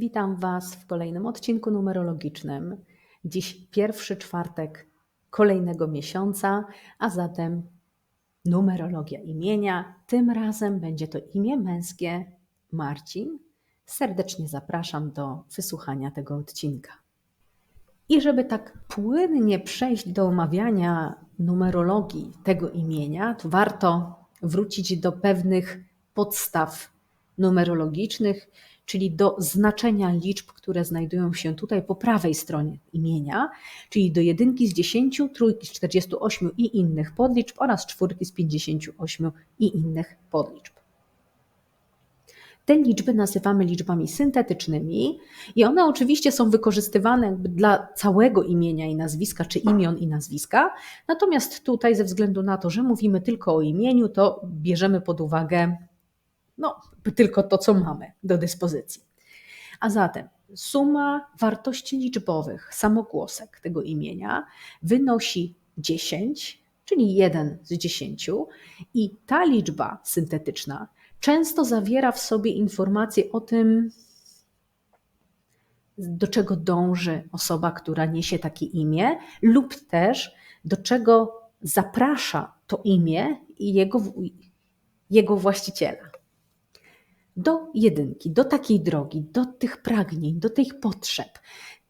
Witam Was w kolejnym odcinku numerologicznym. Dziś pierwszy czwartek kolejnego miesiąca, a zatem numerologia imienia. Tym razem będzie to imię męskie Marcin. Serdecznie zapraszam do wysłuchania tego odcinka. I żeby tak płynnie przejść do omawiania numerologii tego imienia, to warto wrócić do pewnych podstaw numerologicznych, czyli do znaczenia liczb, które znajdują się tutaj po prawej stronie imienia, czyli do jedynki z 10, trójki z 48 i innych podliczb oraz czwórki z 58 i innych podliczb. Te liczby nazywamy liczbami syntetycznymi i one oczywiście są wykorzystywane dla całego imienia i nazwiska, czy imion i nazwiska. Natomiast tutaj, ze względu na to, że mówimy tylko o imieniu, to bierzemy pod uwagę no, tylko to, co mamy do dyspozycji. A zatem suma wartości liczbowych samogłosek tego imienia wynosi 10, czyli 1 z 10, i ta liczba syntetyczna często zawiera w sobie informacje o tym, do czego dąży osoba, która niesie takie imię, lub też do czego zaprasza to imię i jego, jego właściciela do jedynki, do takiej drogi, do tych pragnień, do tych potrzeb.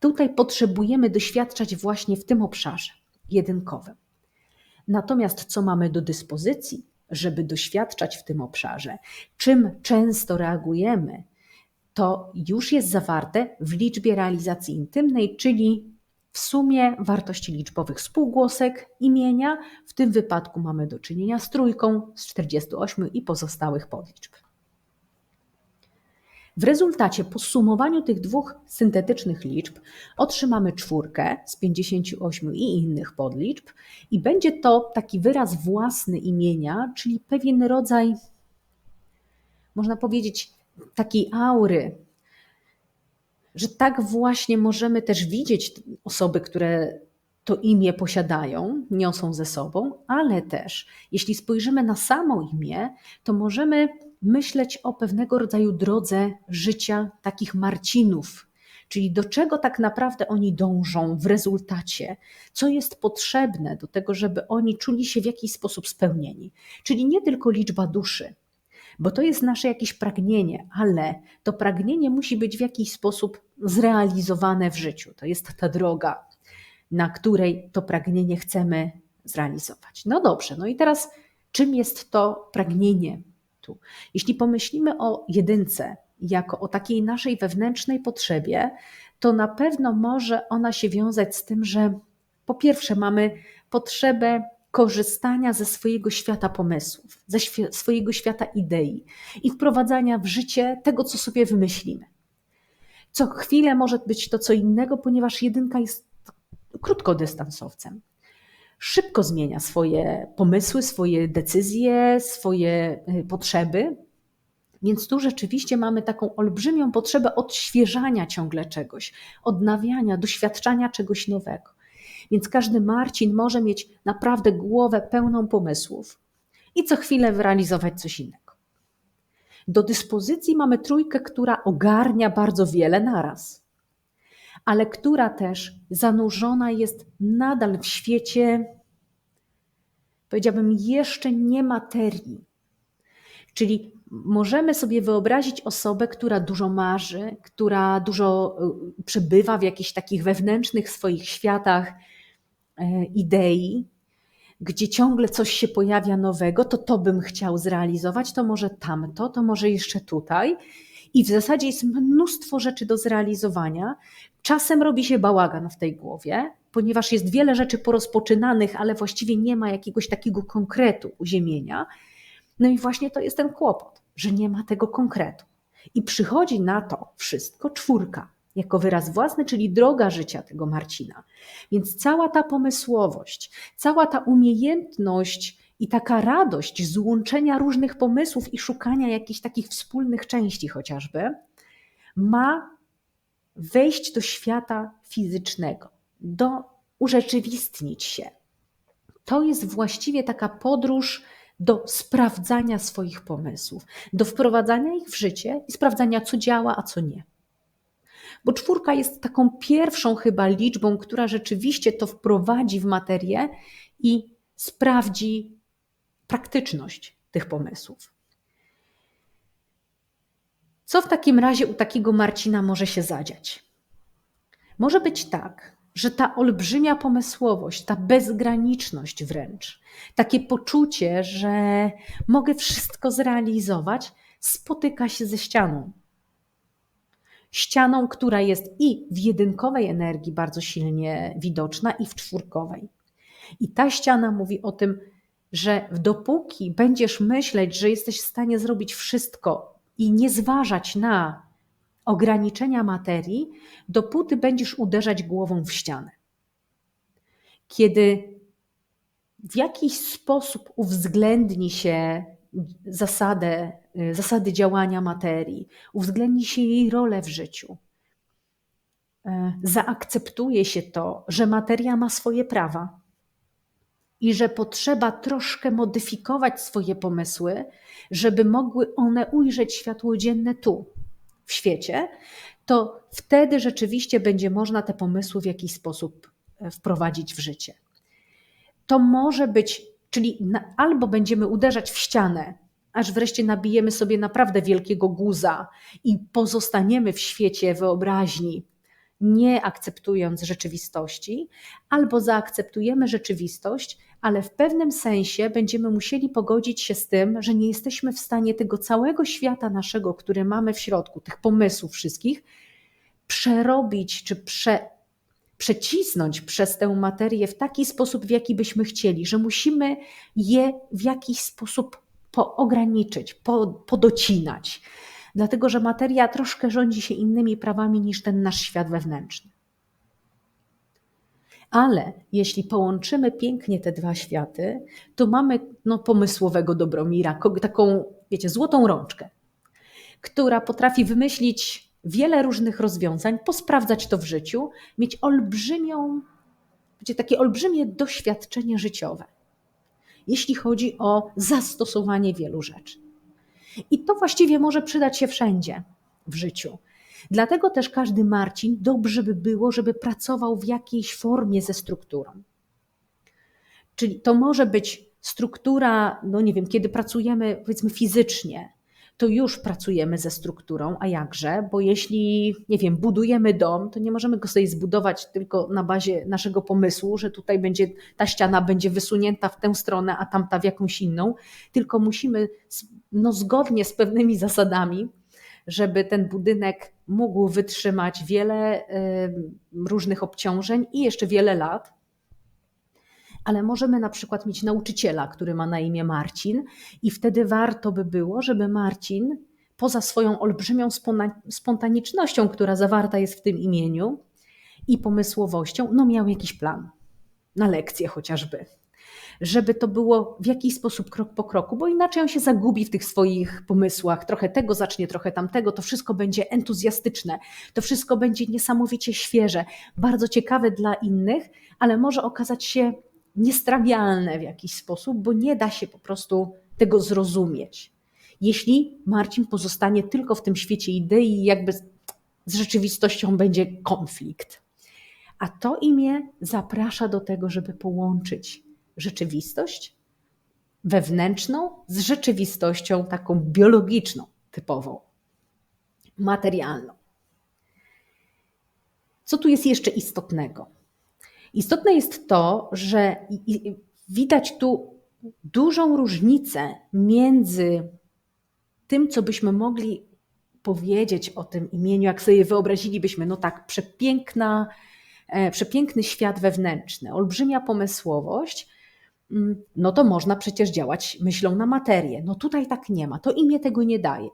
Tutaj potrzebujemy doświadczać właśnie w tym obszarze jedynkowym. Natomiast co mamy do dyspozycji, żeby doświadczać w tym obszarze, czym często reagujemy, to już jest zawarte w liczbie realizacji intymnej, czyli w sumie wartości liczbowych spółgłosek imienia. W tym wypadku mamy do czynienia z trójką z 48 i pozostałych podliczb. W rezultacie po sumowaniu tych dwóch syntetycznych liczb otrzymamy czwórkę z 58 i innych podliczb i będzie to taki wyraz własny imienia, czyli pewien rodzaj, można powiedzieć, takiej aury, że tak właśnie możemy też widzieć osoby, które to imię posiadają, niosą ze sobą, ale też jeśli spojrzymy na samo imię, to możemy myśleć o pewnego rodzaju drodze życia takich Marcinów, czyli do czego tak naprawdę oni dążą w rezultacie, co jest potrzebne do tego, żeby oni czuli się w jakiś sposób spełnieni. Czyli nie tylko liczba duszy, bo to jest nasze jakieś pragnienie, ale to pragnienie musi być w jakiś sposób zrealizowane w życiu. To jest ta droga, na której to pragnienie chcemy zrealizować. No dobrze, no i teraz czym jest to pragnienie? Jeśli pomyślimy o jedynce jako o takiej naszej wewnętrznej potrzebie, to na pewno może ona się wiązać z tym, że po pierwsze mamy potrzebę korzystania ze swojego świata pomysłów, ze swojego świata idei i wprowadzania w życie tego, co sobie wymyślimy. Co chwilę może być to co innego, ponieważ jedynka jest krótkodystansowcem. Szybko zmienia swoje pomysły, swoje decyzje, swoje y, potrzeby. Więc tu rzeczywiście mamy taką olbrzymią potrzebę odświeżania ciągle czegoś, odnawiania, doświadczania czegoś nowego. Więc każdy Marcin może mieć naprawdę głowę pełną pomysłów i co chwilę realizować coś innego. Do dyspozycji mamy trójkę, która ogarnia bardzo wiele naraz ale która też zanurzona jest nadal w świecie, powiedziałabym, jeszcze nie materii. Czyli możemy sobie wyobrazić osobę, która dużo marzy, która dużo y, przebywa w jakichś takich wewnętrznych swoich światach e, idei, gdzie ciągle coś się pojawia nowego, to to bym chciał zrealizować, to może tamto, to może jeszcze tutaj. I w zasadzie jest mnóstwo rzeczy do zrealizowania. Czasem robi się bałagan w tej głowie, ponieważ jest wiele rzeczy porozpoczynanych, ale właściwie nie ma jakiegoś takiego konkretu uziemienia. No i właśnie to jest ten kłopot, że nie ma tego konkretu. I przychodzi na to wszystko czwórka, jako wyraz własny, czyli droga życia tego Marcina. Więc cała ta pomysłowość, cała ta umiejętność i taka radość z łączenia różnych pomysłów i szukania jakichś takich wspólnych części chociażby, ma wejść do świata fizycznego, do urzeczywistnić się. To jest właściwie taka podróż do sprawdzania swoich pomysłów, do wprowadzania ich w życie i sprawdzania, co działa, a co nie. bo czwórka jest taką pierwszą chyba liczbą, która rzeczywiście to wprowadzi w materię i sprawdzi praktyczność tych pomysłów. Co w takim razie u takiego Marcina może się zadziać? Może być tak, że ta olbrzymia pomysłowość, ta bezgraniczność wręcz, takie poczucie, że mogę wszystko zrealizować, spotyka się ze ścianą. Ścianą, która jest i w jedynkowej energii bardzo silnie widoczna, i w czwórkowej. I ta ściana mówi o tym, że dopóki będziesz myśleć, że jesteś w stanie zrobić wszystko i nie zważać na ograniczenia materii, dopóty będziesz uderzać głową w ścianę. Kiedy w jakiś sposób uwzględni się zasadę, zasady działania materii, uwzględni się jej rolę w życiu, e, zaakceptuje się to, że materia ma swoje prawa i że potrzeba troszkę modyfikować swoje pomysły, żeby mogły one ujrzeć światło dzienne tu, w świecie, to wtedy rzeczywiście będzie można te pomysły w jakiś sposób e, wprowadzić w życie. To może być, czyli albo będziemy uderzać w ścianę, aż wreszcie nabijemy sobie naprawdę wielkiego guza i pozostaniemy w świecie wyobraźni, nie akceptując rzeczywistości, albo zaakceptujemy rzeczywistość, ale w pewnym sensie będziemy musieli pogodzić się z tym, że nie jesteśmy w stanie tego całego świata naszego, który mamy w środku, tych pomysłów wszystkich, przerobić czy prze, przecisnąć przez tę materię w taki sposób, w jaki byśmy chcieli, że musimy je w jakiś sposób poograniczyć, po, podocinać. Dlatego, że materia troszkę rządzi się innymi prawami niż ten nasz świat wewnętrzny. Ale jeśli połączymy pięknie te dwa światy, to mamy no, pomysłowego Dobromira, taką, wiecie, złotą rączkę, która potrafi wymyślić wiele różnych rozwiązań, posprawdzać to w życiu, mieć olbrzymią, wiecie, takie olbrzymie doświadczenie życiowe, jeśli chodzi o zastosowanie wielu rzeczy. I to właściwie może przydać się wszędzie w życiu. Dlatego też każdy Marcin dobrze by było, żeby pracował w jakiejś formie ze strukturą. Czyli to może być struktura, no nie wiem, kiedy pracujemy powiedzmy fizycznie, to już pracujemy ze strukturą, a jakże, bo jeśli, nie wiem, budujemy dom, to nie możemy go sobie zbudować tylko na bazie naszego pomysłu, że tutaj będzie, ta ściana będzie wysunięta w tę stronę, a tamta w jakąś inną, tylko musimy no, zgodnie z pewnymi zasadami żeby ten budynek mógł wytrzymać wiele różnych obciążeń i jeszcze wiele lat. Ale możemy na przykład mieć nauczyciela, który ma na imię Marcin, i wtedy warto by było, żeby Marcin, poza swoją olbrzymią spontanicznością, która zawarta jest w tym imieniu, i pomysłowością, no miał jakiś plan na lekcję chociażby żeby to było w jakiś sposób krok po kroku, bo inaczej on się zagubi w tych swoich pomysłach. Trochę tego zacznie, trochę tamtego. To wszystko będzie entuzjastyczne, to wszystko będzie niesamowicie świeże, bardzo ciekawe dla innych, ale może okazać się niestrawialne w jakiś sposób, bo nie da się po prostu tego zrozumieć. Jeśli Marcin pozostanie tylko w tym świecie idei, jakby z rzeczywistością będzie konflikt. A to imię zaprasza do tego, żeby połączyć rzeczywistość wewnętrzną z rzeczywistością taką biologiczną, typową, materialną. Co tu jest jeszcze istotnego? Istotne jest to, że widać tu dużą różnicę między tym, co byśmy mogli powiedzieć o tym imieniu, jak sobie wyobrazilibyśmy, no tak, przepiękna, e, przepiękny świat wewnętrzny, olbrzymia pomysłowość, no to można przecież działać myślą na materię. No tutaj tak nie ma, to imię tego nie daje.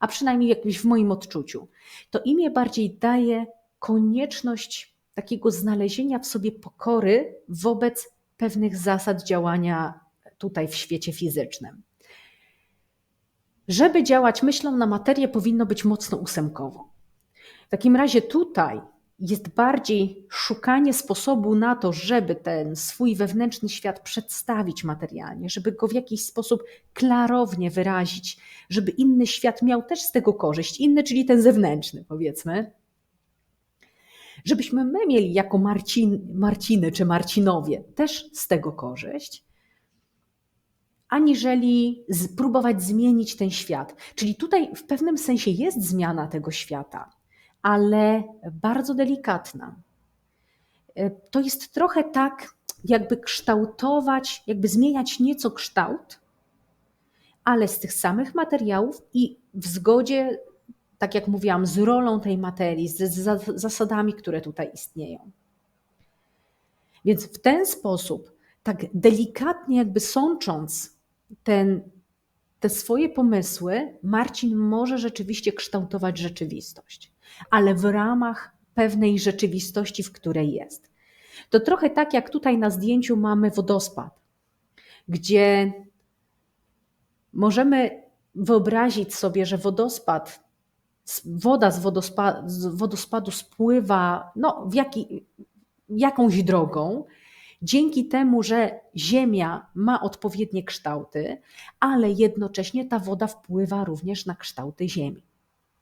A przynajmniej jakimś w moim odczuciu. To imię bardziej daje konieczność takiego znalezienia w sobie pokory wobec pewnych zasad działania tutaj w świecie fizycznym. Żeby działać myślą na materię, powinno być mocno ósemkowo. W takim razie tutaj jest bardziej szukanie sposobu na to, żeby ten swój wewnętrzny świat przedstawić materialnie, żeby go w jakiś sposób klarownie wyrazić, żeby inny świat miał też z tego korzyść, inny, czyli ten zewnętrzny, powiedzmy. żebyśmy my mieli jako Marcin, Marciny czy Marcinowie też z tego korzyść, aniżeli próbować zmienić ten świat. Czyli tutaj w pewnym sensie jest zmiana tego świata, ale bardzo delikatna. E, to jest trochę tak, jakby kształtować, jakby zmieniać nieco kształt, ale z tych samych materiałów i w zgodzie, tak jak mówiłam, z rolą tej materii, z zasadami, które tutaj istnieją. Więc w ten sposób, tak delikatnie, jakby sącząc ten, te swoje pomysły, Marcin może rzeczywiście kształtować rzeczywistość, ale w ramach pewnej rzeczywistości, w której jest. To trochę tak, jak tutaj na zdjęciu mamy wodospad, gdzie możemy wyobrazić sobie, że wodospad, woda z, z wodospadu spływa no, w jaki, jakąś drogą, dzięki temu, że Ziemia ma odpowiednie kształty, ale jednocześnie ta woda wpływa również na kształty Ziemi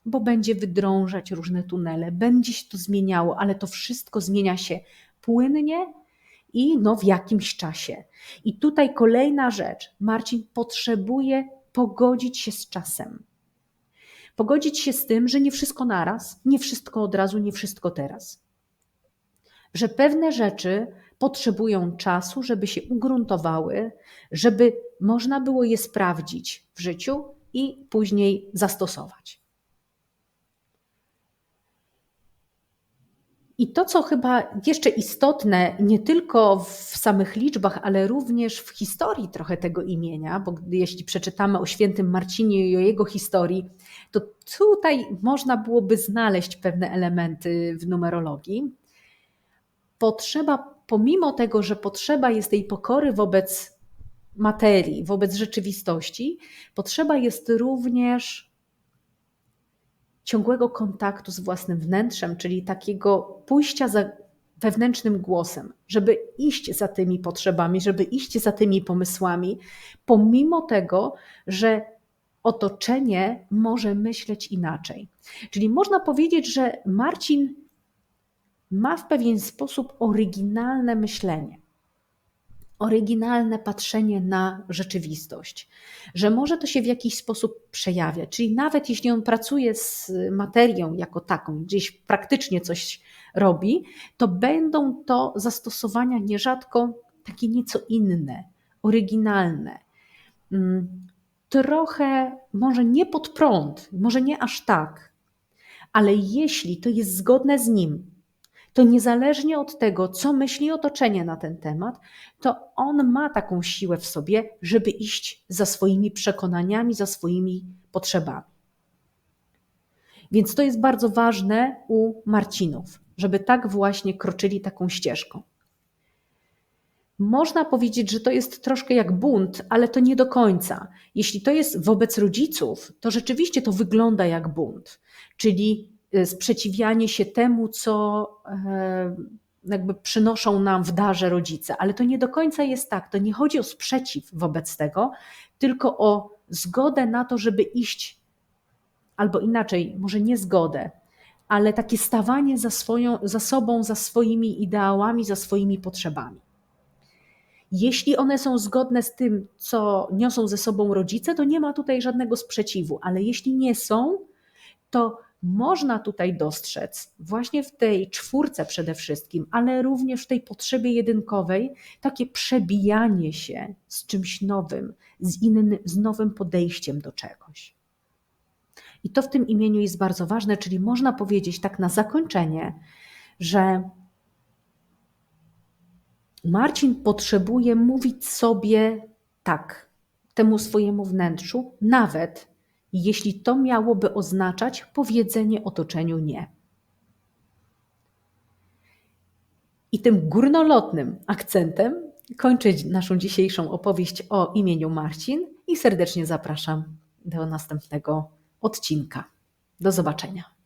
bo będzie wydrążać różne tunele, będzie się to zmieniało, ale to wszystko zmienia się płynnie i no w jakimś czasie. I tutaj kolejna rzecz. Marcin potrzebuje pogodzić się z czasem. Pogodzić się z tym, że nie wszystko naraz, nie wszystko od razu, nie wszystko teraz. Że pewne rzeczy potrzebują czasu, żeby się ugruntowały, żeby można było je sprawdzić w życiu i później zastosować. I to, co chyba jeszcze istotne, nie tylko w samych liczbach, ale również w historii trochę tego imienia, bo jeśli przeczytamy o świętym Marcinie i o jego historii, to tutaj można byłoby znaleźć pewne elementy w numerologii. Potrzeba, pomimo tego, że potrzeba jest tej pokory wobec materii, wobec rzeczywistości, potrzeba jest również ciągłego kontaktu z własnym wnętrzem, czyli takiego pójścia za wewnętrznym głosem, żeby iść za tymi potrzebami, żeby iść za tymi pomysłami, pomimo tego, że otoczenie może myśleć inaczej. Czyli można powiedzieć, że Marcin ma w pewien sposób oryginalne myślenie oryginalne patrzenie na rzeczywistość, że może to się w jakiś sposób przejawia. Czyli nawet jeśli on pracuje z materią jako taką, gdzieś praktycznie coś robi, to będą to zastosowania nierzadko takie nieco inne, oryginalne. Mm, trochę może nie pod prąd, może nie aż tak, ale jeśli to jest zgodne z nim, to niezależnie od tego, co myśli otoczenie na ten temat, to on ma taką siłę w sobie, żeby iść za swoimi przekonaniami, za swoimi potrzebami. Więc to jest bardzo ważne u Marcinów, żeby tak właśnie kroczyli taką ścieżką. Można powiedzieć, że to jest troszkę jak bunt, ale to nie do końca. Jeśli to jest wobec rodziców, to rzeczywiście to wygląda jak bunt, czyli sprzeciwianie się temu, co e, jakby przynoszą nam w darze rodzice, ale to nie do końca jest tak. To nie chodzi o sprzeciw wobec tego, tylko o zgodę na to, żeby iść, albo inaczej, może nie zgodę, ale takie stawanie za, swoją, za sobą, za swoimi ideałami, za swoimi potrzebami. Jeśli one są zgodne z tym, co niosą ze sobą rodzice, to nie ma tutaj żadnego sprzeciwu, ale jeśli nie są, to można tutaj dostrzec właśnie w tej czwórce przede wszystkim, ale również w tej potrzebie jedynkowej, takie przebijanie się z czymś nowym, z, innym, z nowym podejściem do czegoś. I to w tym imieniu jest bardzo ważne, czyli można powiedzieć tak na zakończenie, że Marcin potrzebuje mówić sobie tak, temu swojemu wnętrzu, nawet jeśli to miałoby oznaczać powiedzenie otoczeniu nie. I tym górnolotnym akcentem kończę naszą dzisiejszą opowieść o imieniu Marcin i serdecznie zapraszam do następnego odcinka. Do zobaczenia.